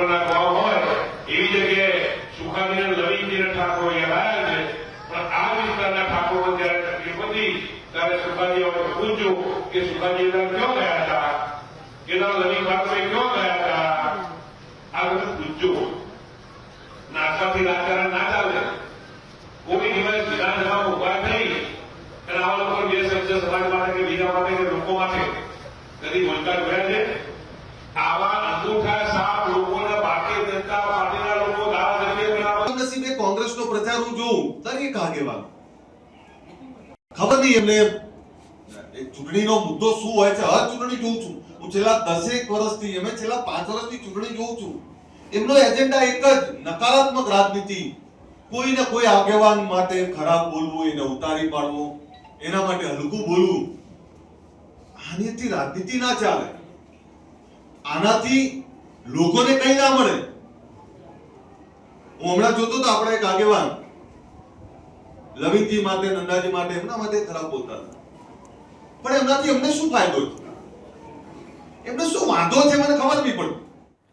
ગામ હોય, એવી જગ્યાએ સુખાજીને લવિંગજીને ઠાકોર યાદ છે. પણ આ વિસ્તારના ઠાકોરો જયારે તકલીફ હતી, ત્યારે સુખાજી હવે પૂછ્યું કે સુખાજી એના ક્યાં ગયા હતા? એના લવિંગ ઠાકોરે ક્યાં ગયા હતા? આ બધું પૂછ્યું. નાસ્તાથી રાજકારણ ના ચાલે કોઈ દિવસ વિધાનસભામાં ઊભા થઈ અને આવા લોકો બે શબ્દ સમાજ માટે કે બીજા માટે કે લોકો માટે કદી બોલતા જોયા છે? બનાવવા નસીબે કોંગ્રેસનો પ્રચાર હું જોઉં દરેક આગેવાન ખબર નહીં એમને ચૂંટણીનો મુદ્દો શું હોય છે? હર ચૂંટણી જોઉં છું. હું છેલ્લા દસેક વર્ષથી, એમ છેલ્લા પાંચ વર્ષથી ચૂંટણી જોઉં છું. એમનો એજન્ડા એક જ, નકારાત્મક રાજનીતિ. કોઈને કોઈ આગેવાન માટે ખરાબ બોલવું, એને ઉતારી પાડવું, એના માટે હલકું બોલવું. આનાથી રાજનીતિ ના ચાલે. આનાથી લોકોને કઈ ના મળે. હું હમણાં જોતો તો આપણા એક આગેવાન. લવિંગજી માટે, નંદાજી માટે, એમના માટે ખરાબ બોલતા હતા. પણ એમનાથી એમને શું ફાયદો છે? એમને શું વાંધો છે? મને ખબર નહીં પડતી.